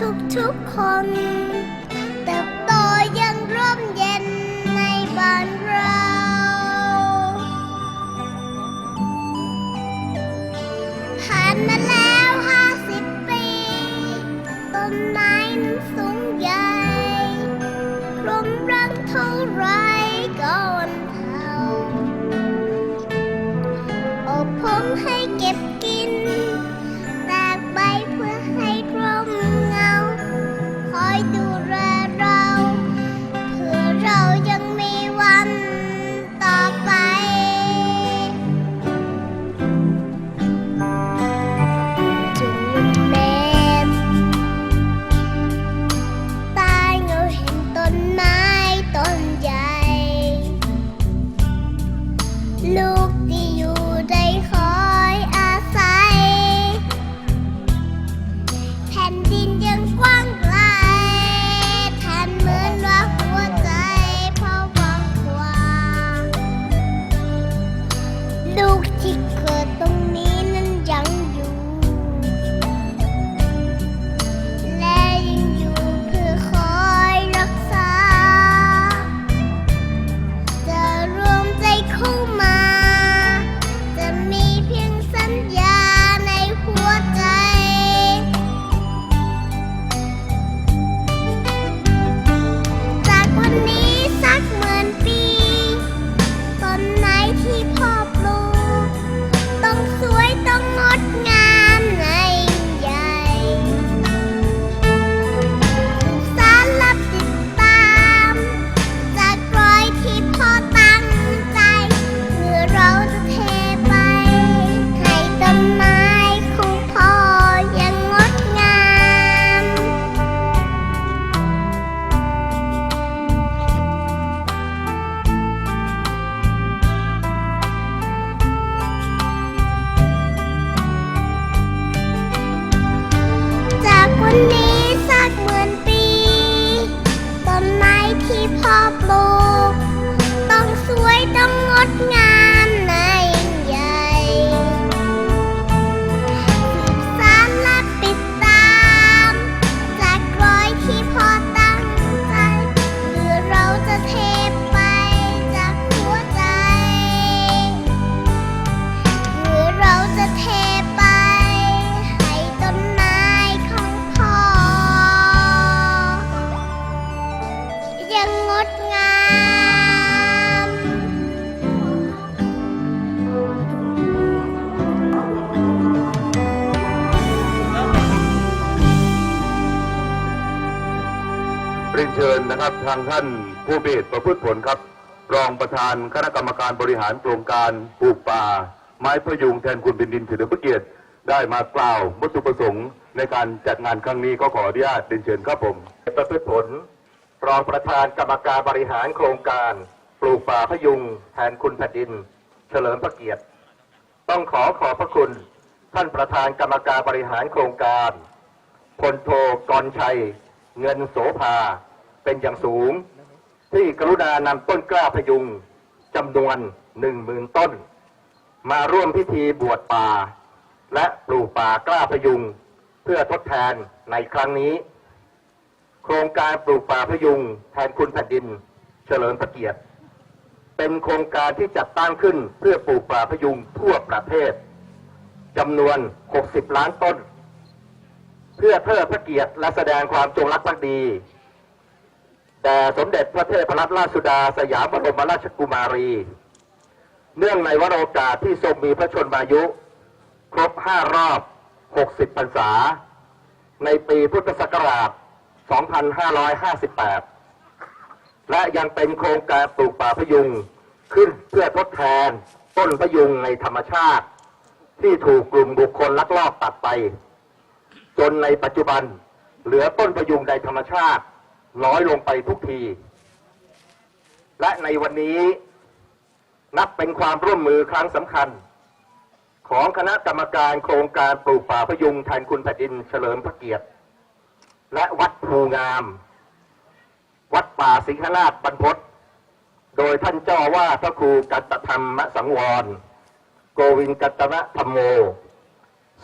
ทุกๆคน เชิญนะครับทางท่านผู้เบศประพฤติผลครับ รองประธานคณะกรรมการบริหารโครงการปลูกป่า ไม้พยุงแทนคุณเป็นดินเฉลิมพระเกียรติได้มากล่าววัตถุประสงค์ในการจัดงานครั้งนี้ก็ขออนุญาตเรียนเชิญครับผมประพฤติผล รองประธานกรรมการบริหารโครงการ ปลูกป่าพยุงแทนคุณแผ่นดิน เฉลิมพระเกียรติ ต้องขอขอบพระคุณ ท่านประธานกรรมการบริหารโครงการพลโทกรชัย เงินโสภา เป็นอย่างสูง ที่กรุณานำต้นกล้าพยุงจำนวนหนึ่งหมื่นต้น มาร่วมพิธีบวชป่า และปลูกป่ากล้าพยุง เพื่อทดแทนในครั้งนี้ โครงการปลูกป่าพยุงแทนคุณแผ่นดิน เฉลิมพระเกียรติ เป็นโครงการที่จัดตั้งขึ้นเพื่อปลูกป่าพยุงทั่วประเทศจำนวน 60 ล้านต้น เพื่อเทิดพระเกียรติและแสดงความจงรักภักดี แต่สมเด็จพระเทพรัตนราชสุดาสยามบรมราชกุมารี เนื่องในวโรกาสที่ทรงมีพระชนมายุ ครบ5รอบ 60 พรรษา ในปีพุทธศักราช 2558 และยังเป็นโครงการปลูกป่าพยุงขึ้นเพื่อทดแทนต้นพยุงในธรรมชาติ ที่ถูกกลุ่มบุคคลลักลอบตัดไป จนในปัจจุบันเหลือต้นพยุงในธรรมชาติ น้อยลงไปทุกที และในวันนี้นับเป็นความร่วมมือครั้งสำคัญ ของคณะกรรมการโครงการปลูกป่าพยุงแทนคุณแผ่นดินเฉลิมพระเกียรติ และวัดภูงาม วัดป่าสิงหนาฏบรรพตโดยท่านเจ้าว่าพระครูกัตธรรมสังวร โกวินกัตนะธรรมโม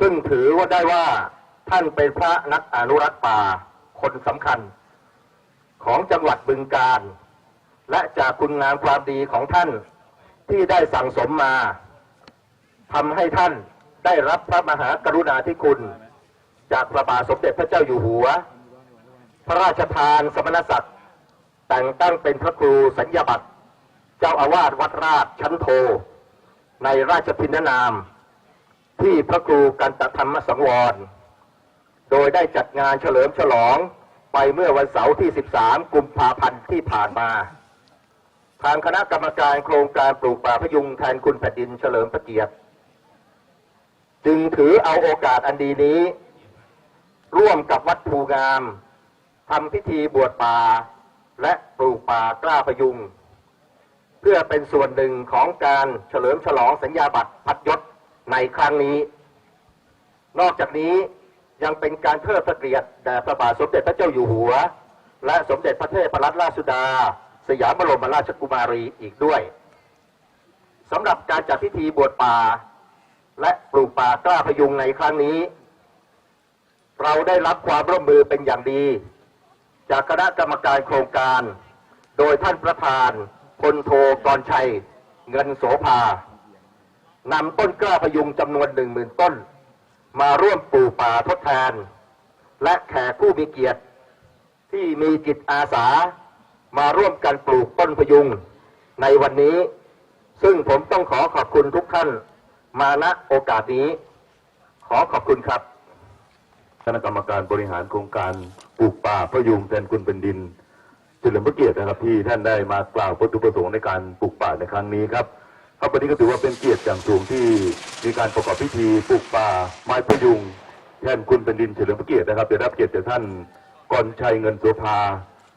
ซึ่งถือว่าได้ว่าท่านเป็นพระนักอนุรักษ์ป่าคนสำคัญ ของจังหวัดบึงกาฬและจากคุณงามความดีของท่านที่ได้สั่งสมมาทำให้ท่านได้รับพระมหากรุณาธิคุณ จากพระบาทสมเด็จพระเจ้าอยู่หัว พระราชทานสมณศักดิ์แต่งตั้งเป็นพระครูสัญญาบัตรเจ้าอาวาสวัดราชชั้นโท ในราชพินนาม ที่พระครูกันตธรรมสังวร โดยได้จัดงานเฉลิมฉลอง ไปเมื่อวันเสาร์ที่ 13 กุมภาพันธ์ที่ผ่านมา ทางคณะกรรมการโครงการปลูกป่าพยุงแทนคุณแผ่นดินเฉลิมพระเกียรติ จึงถือเอาโอกาสอันดีนี้ ร่วมกับวัดภูงามทำพิธีบวชป่า และปลูกป่ากล้าพยุง เพื่อเป็นส่วนหนึ่งของการเฉลิมฉลองสัญญาบัตรพัดยศในครั้งนี้ นอกจากนี้ ยังเป็นการเทิดพระเกียรติแด่พระบาทสมเด็จพระเจ้าอยู่หัว และสมเด็จพระเทพรัตนราชสุดา สยามบรมราชกุมารีอีกด้วยสำหรับการจัดพิธีบวชป่า และปลูกป่ากล้าพยุงในครั้งนี้ เราได้รับความร่วมมือเป็นอย่างดี จากคณะกรรมการโครงการ โดยท่านประธานพลโทกรชัย เงินโสภานำต้นกล้าพยุงจำนวนหนึ่งหมื่นต้น มาร่วมปลูกป่าทดแทน และแขกผู้มีเกียรติ ที่มีจิตอาสา มาร่วมกันปลูกต้นพยุงในวันนี้ ซึ่งผมต้องขอขอบคุณทุกท่าน มาณโอกาสนี้ ขอขอบคุณครับคณะกรรมการบริหารโครงการปลูกป่าพยุงแทนคุณเป็นดินเฉลิมพระเกียรตินะครับที่ท่านได้มากล่าววัตถุประสงค์ในการปลูกป่าในครั้งนี้ครับ ครับวันนี้ก็ถือว่าเป็นเกียรติอย่างสูงที่มีการประกอบพิธีปลูกป่าไม้พยุงแทนคุณเป็นดินเฉลิมพระเกียรตินะครับได้รับเกียรติจากท่านกรชัยเงินโสภา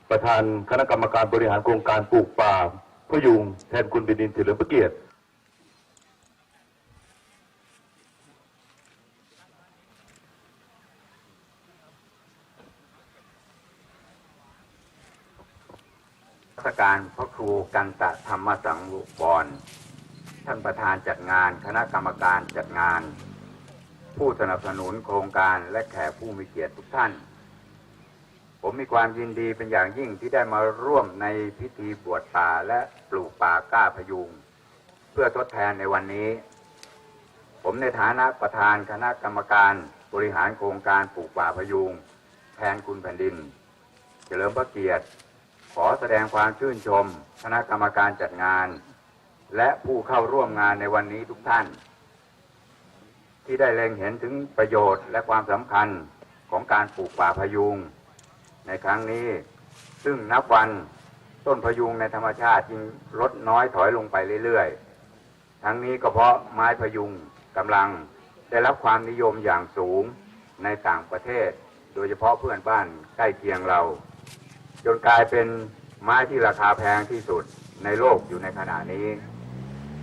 ประธานคณะกรรมการบริหารโครงการปลูกป่าพยุงแทนคุณเป็นดินเฉลิมพระเกียรติการพระครูกันตะธรรมสังวร ท่านประธานจัดงาน คณะกรรมการจัดงาน ผู้สนับสนุนโครงการและแขกผู้มีเกียรติทุกท่าน ผมมีความยินดีเป็นอย่างยิ่งที่ได้มาร่วมในพิธีบวชป่าและปลูกป่าก้าพยุง เพื่อทดแทนในวันนี้ ผมในฐานะประธานคณะกรรมการบริหารโครงการปลูกป่าพยุง แทนคุณแผ่นดิน เฉลิมพระเกียรติ ขอแสดงความชื่นชม คณะกรรมการจัดงาน และผู้เข้าร่วมงานในวันนี้ทุกท่าน ที่ได้เล็งเห็นถึงประโยชน์และความสำคัญของการปลูกป่าพยุง ในครั้งนี้ ซึ่งนับวันต้นพยุงในธรรมชาติยิ่งลดน้อยถอยลงไปเรื่อยๆ ทั้งนี้ก็เพราะไม้พยุงกำลังได้รับความนิยมอย่างสูงในต่างประเทศ โดยเฉพาะเพื่อนบ้านใกล้เคียงเรา จนกลายเป็นไม้ที่ราคาแพงที่สุดในโลกอยู่ในขณะนี้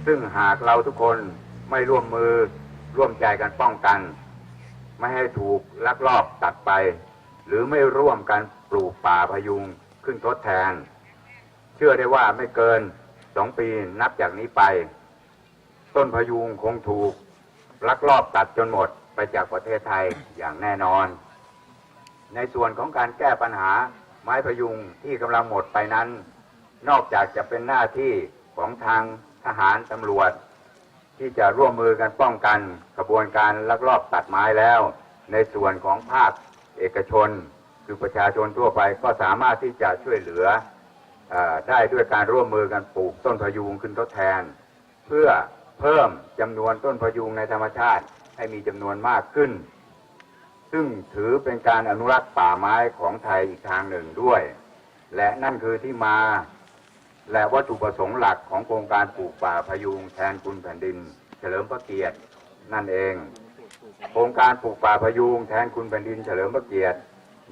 ซึ่งหากเราทุกคนไม่ร่วมมือร่วมใจกันป้องกัน ไม่ให้ถูกลักลอบตัดไป หรือไม่ร่วมกันปลูกป่าพยุงขึ้นทดแทน เชื่อได้ว่าไม่เกินสองปีนับจากนี้ไป ต้นพยุงคงถูกลักลอบตัดจนหมดไปจากประเทศไทยอย่างแน่นอน ในส่วนของการแก้ปัญหาไม้พยุงที่กำลังหมดไปนั้น นอกจากจะเป็นหน้าที่ของทาง ทหารตำรวจ ที่จะร่วมมือกันป้องกันกระบวนการลักลอบตัดไม้แล้ว ในส่วนของภาคเอกชน คือประชาชนทั่วไปก็สามารถที่จะช่วยเหลือออได้ด้วยการร่วมมือกันปลูกต้นพยุงขึ้นทดแทน เพื่อเพิ่มจำนวนต้นพยุงในธรรมชาติให้มีจำนวนมากขึ้น ซึ่งถือเป็นการอนุรักษ์ป่าไม้ของไทยอีกทางหนึ่งด้วย และนั่นคือที่มา และวัตถุประสงค์หลักของโครงการปลูกป่าพยุงแทนคุณแผ่นดิน เฉลิมพระเกียรตินั่นเอง โครงการปลูกป่าพยุงแทนคุณแผ่นดินเฉลิมพระเกียรติ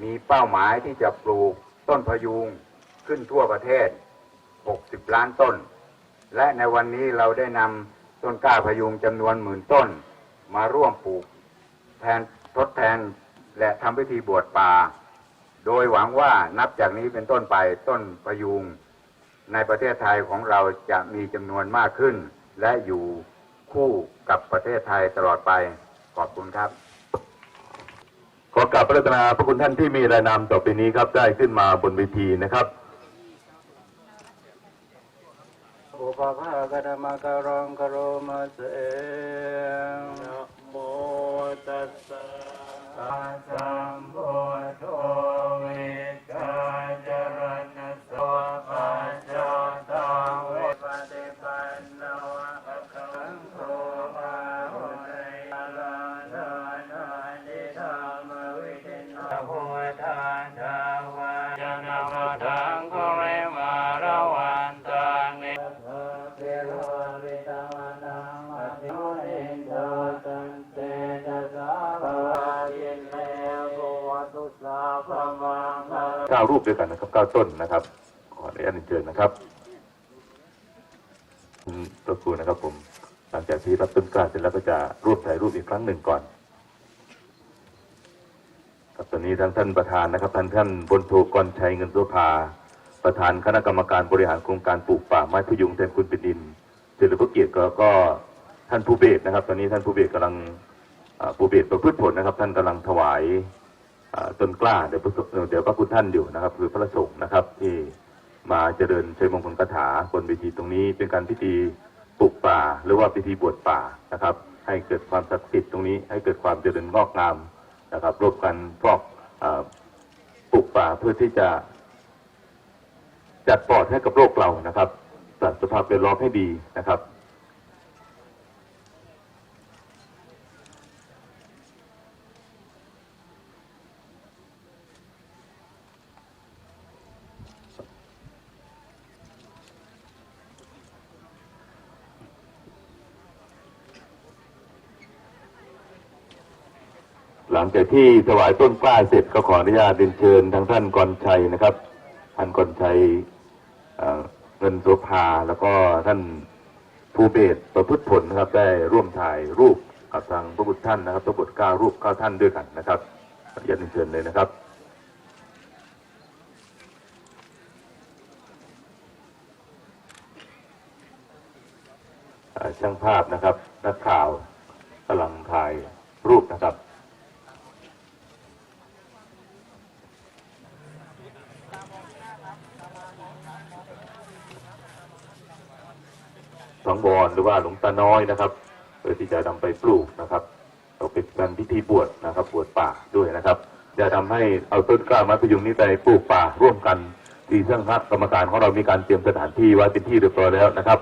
มีเป้าหมายที่จะปลูกต้นพยุงขึ้นทั่วประเทศ 60 ล้านต้น และในวันนี้เราได้นำต้นกล้าพยุงจำนวนหมื่นต้น มาร่วมปลูกแทนทดแทนและทำพิธีบวชป่า โดยหวังว่านับจากนี้เป็นต้นไปต้นพยุง ในประเทศไทยของเราจะมีจำนวนมากขึ้น และอยู่คู่กับประเทศไทยตลอดไปขอบคุณครับ ขอกราบพระรัตนาพระคุณท่านที่มีรายนามต่อไปนี้ครับได้ขึ้นมาบนเวทีนะครับอุปภาคธรรมการังกโรมาเสนะโมตัสสะภะสัมพุทโธ เก้ารูปด้วยกันนะครับเก้าต้นนะครับขออนุญาตเชิญนะครับคุณตัวครูนะครับผมหลังจากที่รับต้นกล้าเสร็จแล้วก็จะรวบถ่ายรูปอีกครั้งหนึ่งก่อนครับตอนนี้ทางท่านประธานนะครับท่านท่านบนโทกรชัยเงินตัวพาประธานคณะกรรมการบริหารโครงการปลูกป่าไม้พยุงแทนคุณเป็นดินเจริญพระเกียรติก็ก็ท่านผู้เบศนะครับ ตอนนี้ท่านผู้เบศกำลังผู้เบศประพฤติผลนะครับ ท่านกำลังถวาย ต้นกล้าเดี๋ยวพระสงฆ์เดี๋ยวพระคุณท่านอยู่นะครับ คือพระสงฆ์นะครับที่มาเจริญชัยมงคลคาถาบนเวทีตรงนี้เป็นการพิธีปลูกป่า หรือว่าพิธีบวชป่านะครับ ให้เกิดความศักดิ์สิทธิ์ตรงนี้ ให้เกิดความเจริญงอกงามนะครับร่วมกันฟอกปลูกป่าเพื่อที่จะจัดปลอดให้กับโลกเรานะครับจัดสภาพแวดล้อมให้ดีนะครับ จากที่ถวายต้นกล้าเสร็จก็ขออนุญาตเรียนเชิญทางท่านกรชัยนะครับท่านกรชัยเเงินโสภาแล้วก็ท่านภูเบศประพฤติผลนะครับ ได้ร่วมถ่ายรูปกับทางพระบุตรท่านนะครับพระบุตรก้ารูปก้าท่านด้วยกันนะครับขออนุญาตเรียนเชิญเลยนะครับช่างภาพนะครับ นักข่าวกำลังถ่ายรูปนะครับ สังวร หรือว่าหลวงตาน้อยนะครับเพื่อที่จะนำไปปลูกนะครับเราเป็นการพิธีบวชนะครับบวชป่าด้วยนะครับ จะทำให้เอาต้นกล้าไม้พยุงนี้ไปปลูกป่าร่วมกันที่ซึ่งคณะกรรมการของเรามีการเตรียมสถานที่ไว้เป็นที่เรียบร้อยแล้วนะครับ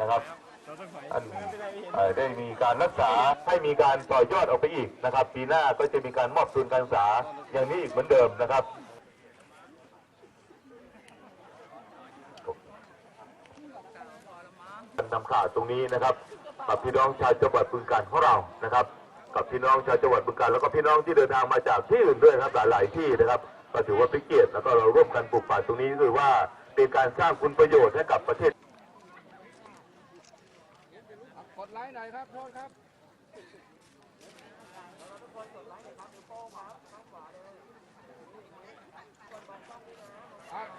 นะครับได้มีการรักษาให้มีการต่อยอดออกไปอีกนะครับ ปีหน้าก็จะมีการมอบทุนการศึกษาอย่างนี้อีกเหมือนเดิมนะครับ นำข่าวตรงนี้นะครับ กับพี่น้องชาวจังหวัดบึงกาฬของเรานะครับ กับพี่น้องชาวจังหวัดบึงกาฬแล้วก็พี่น้องที่เดินทางมาจากที่อื่นด้วยครับหลาย ๆ ที่นะครับก็ถือว่าเป็นเกียรติแล้วก็เราร่วมกันปลูกป่าตรงนี้คือว่าเป็นการสร้างคุณประโยชน์ให้กับประเทศกดไลค์หน่อยครับโทษครับ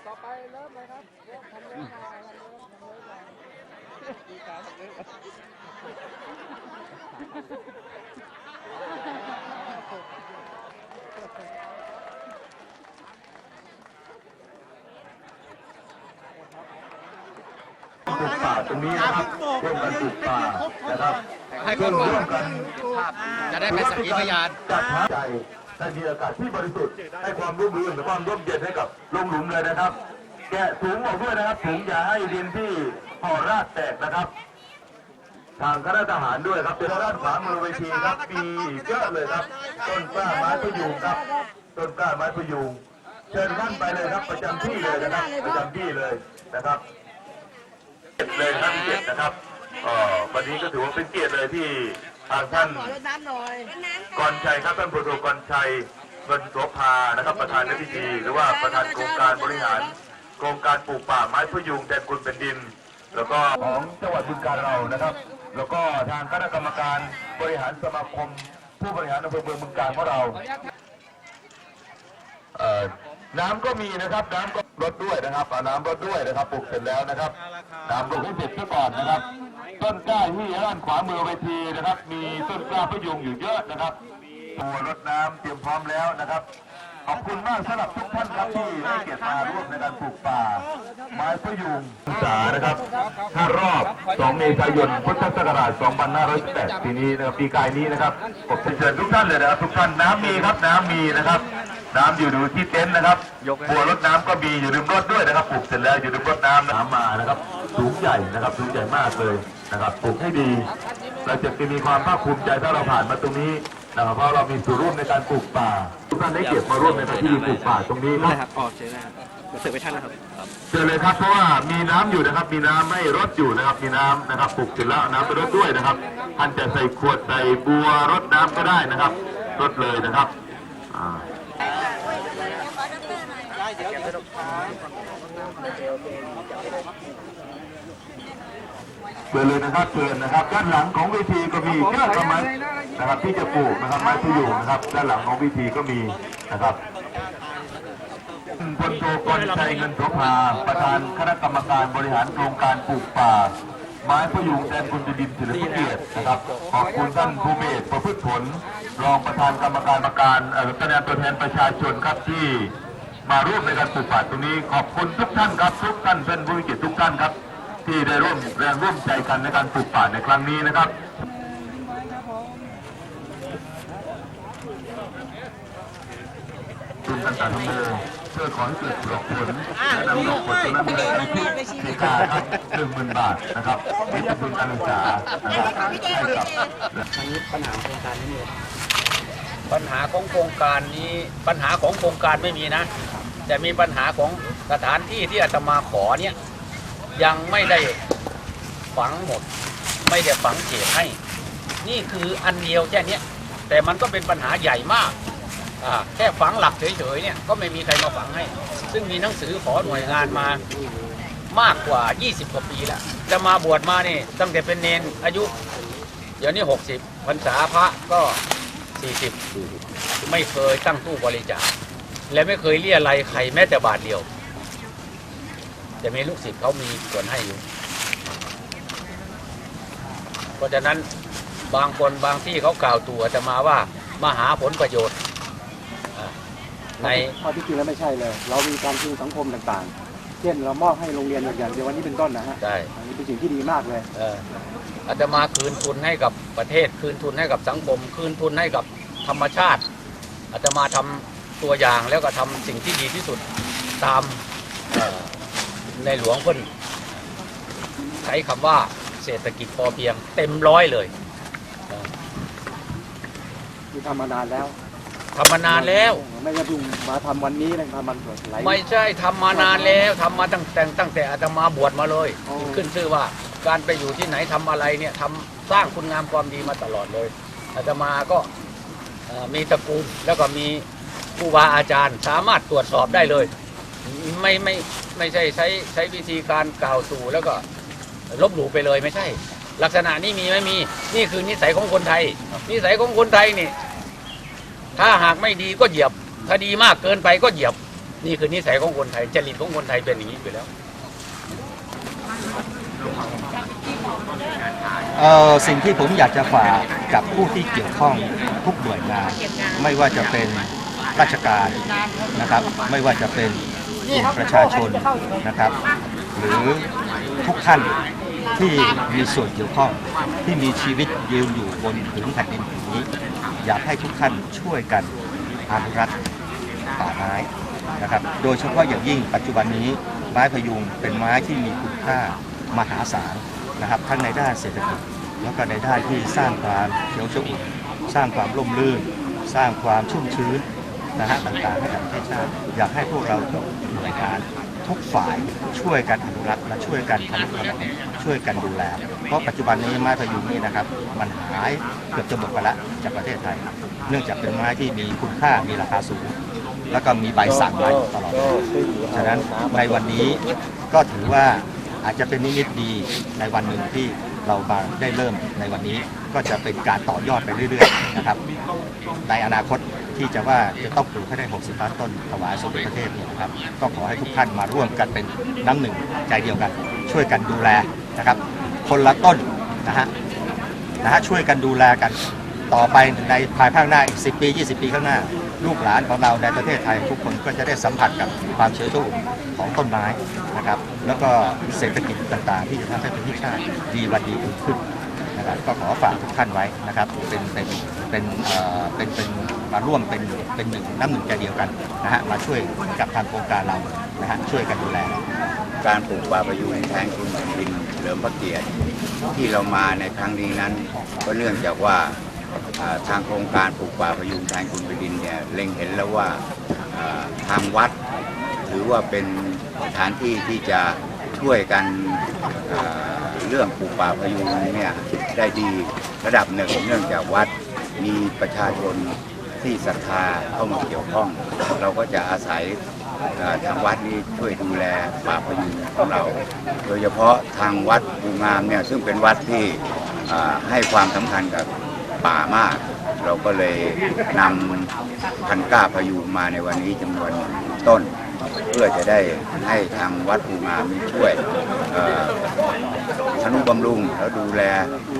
ต่อไปเริ่มเลยครับเริ่มทำเริ่มมาทำเริ่มทำเริ่มมา ดีการทำเริ่มปลูกป่าตรงนี้นะครับร่วมกันปลูกป่านะครับให้คนร่วมกันจะได้เป็นสักขีพยานจัดหาใจให้มีอากาศที่บริสุทธิ์ให้ความร่มรื่นและความร่มเย็นให้กับลงหลุมเลยนะครับ แกะถุงออกด้วยนะครับถุงอย่าให้ดินที่ ห่อราดแตกนะครับ ทางคณะทหารด้วยครับเป็นด้านขวามือเวทีครับมีเยอะเลยครับ ต้นกล้าไม้พยุงครับ ต้นกล้าไม้พยุงเชิญท่านไปเลยครับประจำที่เลยนะครับประจำที่เลยนะครับเกียรติเลยท่านเกียรตินะครับอ่อวันนี้ก็ถือว่าเป็นเกียรติเลยที่ทางท่านกรชัยครับท่านผู้โทกรชัยเงินโสภานะครับประธานในพิธี หรือว่าประธานโครงการบริหาร โครงการปลูกป่าไม้พยุงแทนคุณแผ่นดิน แล้วก็ของจังหวัดบึงการเรานะครับ แล้วก็ทางคณะกรรมการบริหารสมาคม ผู้บริหารอำเภอเมืองบึงการของเราเอ่อน้ำก็มีนะครับน้ำก็ลดด้วยนะครับน้ำลดด้วยนะครับปลูกเสร็จแล้วนะครับน้ำลดให้เสร็จซะก่อนนะครับ ต้นกล้าที่ด้านขวามือเวทีนะครับ มีต้นกล้าพยุงอยู่เยอะนะครับตัวรดน้ำเตรียมพร้อมแล้วนะครับ ขอบคุณมากสำหรับทุกท่านครับที่ให้เกียรติมาร่วมในการปลูกป่า ไม้พยุงศึกษานะครับ5รอบ 2 เมษายน พุทธศักราช 2518ปีนี้นะครับปีกายนี้นะครับผมเชิญทุกท่านเลยนะครับ ทุกท่านน้ำมีครับน้ำมีนะครับ น้ำอยู่ดูที่เต็นท์นะครับบัวรถน้ำก็มีอยู่ริมรถด้วยนะครับปลูกเสร็จแล้วอยู่ริมรถน้ำน้ำมานะครับ สูงใหญ่นะครับสูงใหญ่มากเลยนะครับปลูกให้ดี เราจะมีความภาคภูมิใจถ้าเราผ่านมาตรงนี้ เพราะเรามีส่วนร่วมในการปลูกป่าทุกท่านได้เก็บมาร่วมในพิธีปลูกป่าตรงนี้ครับครับอ๋อเชิญนะครับเสิร์ฟไปท่านนะครับเชิญเลยครับเพราะว่ามีน้ำอยู่นะครับ มีน้ำให้รดอยู่นะครับ มีน้ำนะครับปลูกเสร็จแล้วเอาน้ำไปรดด้วยนะครับท่านจะใส่ขวดใส่บัวรดน้ำก็ได้นะครับรดเลยนะครับอ่าเชิญเลยนะครับเชิญนะครับ ด้านหลังของเวทีก็มีเยอะประมาณนะครับที่จะปลูกนะครับไม้พยุงนะครับ ด้านหลังของเวทีก็มีนะครับพลโทกรชัยเงินโสภาประธานคณะกรรมการบริหารโครงการปลูกป่า ไม้พยุงแทนคุณดินศิลปเกียรตินะครับ ขอบคุณท่านภูเบศรประพฤติผล รองประธานกรรมการประการเอ่อคะแนนตัวแทนประชาชนครับที่มาร่วมในการปลูกป่าตรงนี้ ขอบคุณทุกท่านครับทุกท่านเพื่อนผู้มีเกียรติทุกท่านครับ ที่ได้ร่วมแรงร่วมใจกันในการปลูกป่าในครั้งนี้นะครับคุณกันตาธรรมโมเพื่อขอให้เกิดดอกผลและนำดอกผลตรงนั้นไปในที่สีกาครับหนึ่งหมื่นบาทนะครับนี่เป็นทุนการศึกษานะครับให้กับปัญหาโครงการนี้ปัญหาของโครงการนี้ปัญหาของโครงการไม่มีนะ แต่มีปัญหาของสถานที่ที่อาตมาขอเนี่ย ยังไม่ได้ฝังหมด ไม่ได้ฝังเขตให้ นี่คืออันเดียวแค่นี้แต่มันก็เป็นปัญหาใหญ่มากแค่ฝังหลักเฉยๆเนี่ยก็ไม่มีใครมาฝังให้ ซึ่งมีหนังสือขอหน่วยงานมามากกว่า 20 กว่าปีแล้ว จะมาบวชมานี่ตั้งแต่เป็นเนนอายุ เดี๋ยวนี้ 60พรรษาพระก็ 40 ไม่เคยตั้งตู้บริจาคและไม่เคยเรียอะไรใครแม้แต่บาทเดียว แต่มีลูกศิษย์เขามีส่วนให้อยู่ เพราะฉะนั้นบางคนบางที่เขากล่าวตัวจะมาว่ามาหาผลประโยชน์อ่าในข้อที่จริงแล้วไม่ใช่เลย เรามีการคืนสังคมต่างๆ เช่นเรามอบให้โรงเรียนอย่างเดียววันนี้เป็นต้นนะฮะได้อันนี้เป็นสิ่งที่ดีมากเลยเอ่ออาตมาคืนทุนให้กับประเทศ คืนทุนให้กับสังคม คืนทุนให้กับธรรมชาติอาตมาทำตัวอย่างแล้วก็ทำสิ่งที่ดีที่สุดตามเอ่อ ในหลวงเพิ่นใช้คำว่าเศรษฐกิจพอเพียงเต็มร้อยเลยที่ทำมานานแล้วทำมานานแล้ว ไม่ใช่เพิ่งมาทำวันนี้นะทำมันหลายไม่ใช่ทำมานานแล้วทำมาตั้งแต่ตั้งแต่อาตมาบวชมาเลยอ๋อขึ้นชื่อว่าการไปอยู่ที่ไหนทำอะไรเนี่ยทำสร้างคุณงามความดีมาตลอดเลย อาตมาก็เอ่อมีตระกูลแล้วก็มีครูบาอาจารย์สามารถตรวจสอบได้เลย ไม่ไม่ไม่ใช่ใช้ใช้วิธีการกล่าวสู่แล้วก็ลบหลู่ไปเลยไม่ใช่ ลักษณะนี้มีไม่มีนี่คือนิสัยของคนไทย นิสัยของคนไทยนี่ ถ้าหากไม่ดีก็เหยียบ ถ้าดีมากเกินไปก็เหยียบ นี่คือนิสัยของคนไทยจริตของคนไทยเป็นอย่างนี้อยู่แล้วเออสิ่งที่ผมอยากจะฝากกับผู้ที่เกี่ยวข้องทุกหน่วยงาน ไม่ว่าจะเป็นราชการนะครับ ไม่ว่าจะเป็น กลุ่มประชาชนนะครับ หรือทุกท่านที่มีส่วนเกี่ยวข้องที่มีชีวิตยืนอยู่บนผืนแผ่นดินผืนนี้ อยากให้ทุกท่านช่วยกันอนุรักษ์ป่าไม้นะครับ โดยเฉพาะอย่างยิ่งปัจจุบันนี้ไม้พยุงเป็นไม้ที่มีคุณค่ามหาศาลนะครับทั้งในด้านเศรษฐกิจแล้วก็ในด้านที่สร้างความเขียวชอุ่นสร้างความร่มรื่น สร้างความชุ่มชื้น นะฮะต่างๆให้กับประเทศชาติอยากให้พวกเราทุกหน่วยงานทุกฝ่ายช่วยกันอนุรักษ์และช่วยกันทำถนอมช่วยกันดูแล เพราะปัจจุบันนี้ไม้พยุงนี่นะครับ มันหายเกือบจะหมดไปแล้วจากประเทศไทย เนื่องจากเป็นไม้ที่มีคุณค่ามีราคาสูง แล้วก็มีใบสั่งไว้ตลอดฉะนั้นในวันนี้ก็ถือว่าอาจจะเป็นนิมิตดีในวันหนึ่งที่เรามาได้เริ่มในวันนี้ก็จะเป็นการต่อยอดไปเรื่อยๆนะครับในอนาคต ที่จะว่าจะต้องปลูกให้ได้ 60ล้านต้นถวายสมเด็จพระเทพเนี่ยนะครับก็ขอให้ทุกท่านมาร่วมกันเป็นน้ำหนึ่งใจเดียวกัน ช่วยกันดูแลนะครับ คนละต้นนะฮะนะฮะช่วยกันดูแลกันต่อไปในภายภาคหน้าอีก 10 ปี 20 ปีข้างหน้า ลูกหลานของเราในประเทศไทย ทุกคนก็จะได้สัมผัสกับความเชื้อชูของต้นไม้นะครับ แล้วก็เศรษฐกิจต่าง ๆ ที่จะทำให้ประเทศชาติดีวันดีขึ้นนะครับก็ขอฝากทุกท่านไว้นะครับ เป็นเป็นเป็นเอ่อเป็นเป็น มาร่วมเป็นเป็นหนึ่งน้ำหนึ่งใจเดียวกันนะฮะมาช่วยกับทางโครงการเรานะฮะช่วยกันดูแล การปลูกป่าประยูงแทนคุณแผ่นดินเฉลิมพระเกียรติที่เรามาในครั้งนี้นั้น ก็เนื่องจากว่าอ่าทางโครงการปลูกป่าประยูงแทนคุณแผ่นดินเนี่ยเล็งเห็นแล้วว่าอ่าทางวัด ถือว่าเป็นสถานที่ที่จะช่วยกันอ่าเรื่องปลูกป่าประยูงเนี่ยได้ดีระดับหนึ่งเนื่องจากวัดมีประชาชน ที่ศรัทธาเข้ามาเกี่ยวข้อง เราก็จะอาศัยทางวัดนี้ช่วยดูแลป่าพยุงของเรา โดยเฉพาะทางวัดภูงามเนี่ยซึ่งเป็นวัดที่ให้ความสำคัญกับป่ามาก เราก็เลยนำพันก้าพยุงมาในวันนี้จำนวนหนึ่งต้น เพื่อจะได้ให้ทางวัดภูงามมีช่วยเอ่อทนุบำรุงแล้วดูแล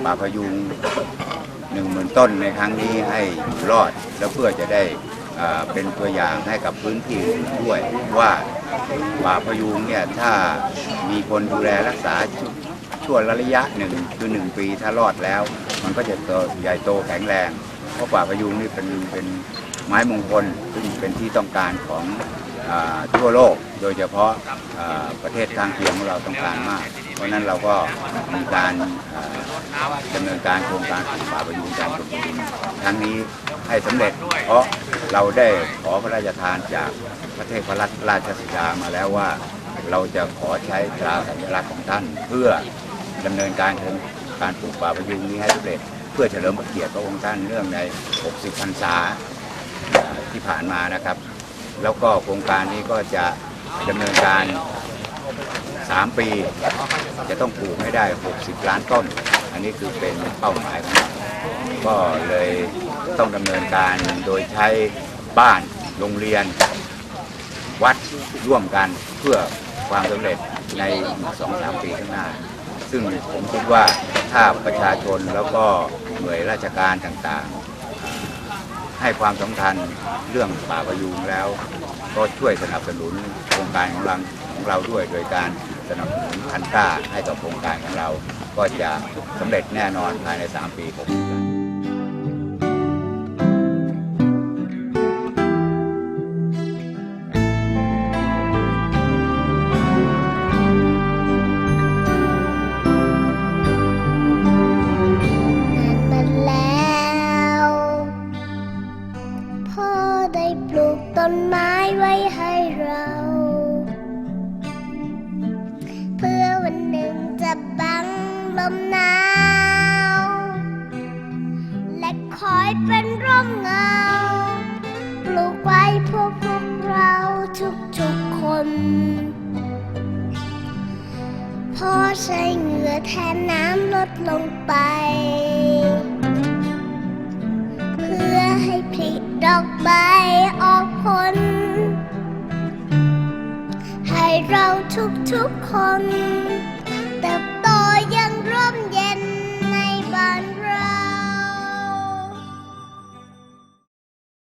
ป่าพยุง หนึ่งหมื่นต้นในครั้งนี้ให้อยู่รอด แล้วเพื่อจะได้เป็นตัวอย่างให้กับพื้นที่ด้วยว่าป่าพยุงเนี่ยถ้ามีคนดูแลรักษาช่วงระยะหนึ่งคือหนึ่งปีถ้ารอดแล้ว มันก็จะโตใหญ่โตแข็งแรง เพราะป่าพยุงนี่เป็นเป็นไม้มงคลซึ่งเป็นที่ต้องการของ ทั่วโลกโดยเฉพาะประเทศทางเคียงของเราต้องการมาก เพราะนั้นเราก็มีการดำเนินการโครงการปลูกป่าประยุงการปลูกดินครั้งนี้ให้สำเร็จ เพราะเราได้ขอพระราชทานจากประเทศพระราชสิดามาแล้วว่า เราจะขอใช้ตราสัญลักษณ์ของท่านเพื่อดำเนินการโครงการปลูกป่าประยุงนี้ให้สำเร็จ เพื่อเฉลิมพระเกียรติพระองค์ท่านเนื่องใน 60 พรรษาที่ผ่านมานะครับ แล้วก็โครงการนี้ก็จะดำเนินการ 3 ปี จะต้องปลูกให้ได้ 60 ล้านต้น อันนี้คือเป็นเป้าหมายของเราก็เลยต้องดำเนินการโดยใช้บ้านโรงเรียน วัดร่วมกันเพื่อความสำเร็จในสองสามปีข้างหน้า ซึ่งผมคิดว่าถ้าประชาชนแล้วก็หน่วยราชการต่างๆ ให้ความสำคัญเรื่องป่าประยูงแล้ว ก็ช่วยสนับสนุนโครงการของเราของเราด้วย โดยการสนับสนุนพันกล้าให้กับโครงการของเรา ก็จะสำเร็จแน่นอนภายใน 3 ปีผม ต้นไม้ไว้ให้เรา เพื่อวันหนึ่งจะบังลมหนาว และคอยเป็นร่มเงา ปลูกไว้เพื่อพวกเราทุกๆคนพ่อใช้เหงื่อแทนน้ำลดลงไปเพื่อให้ผลิดอกใบ ออกผลให้เราทุกๆคน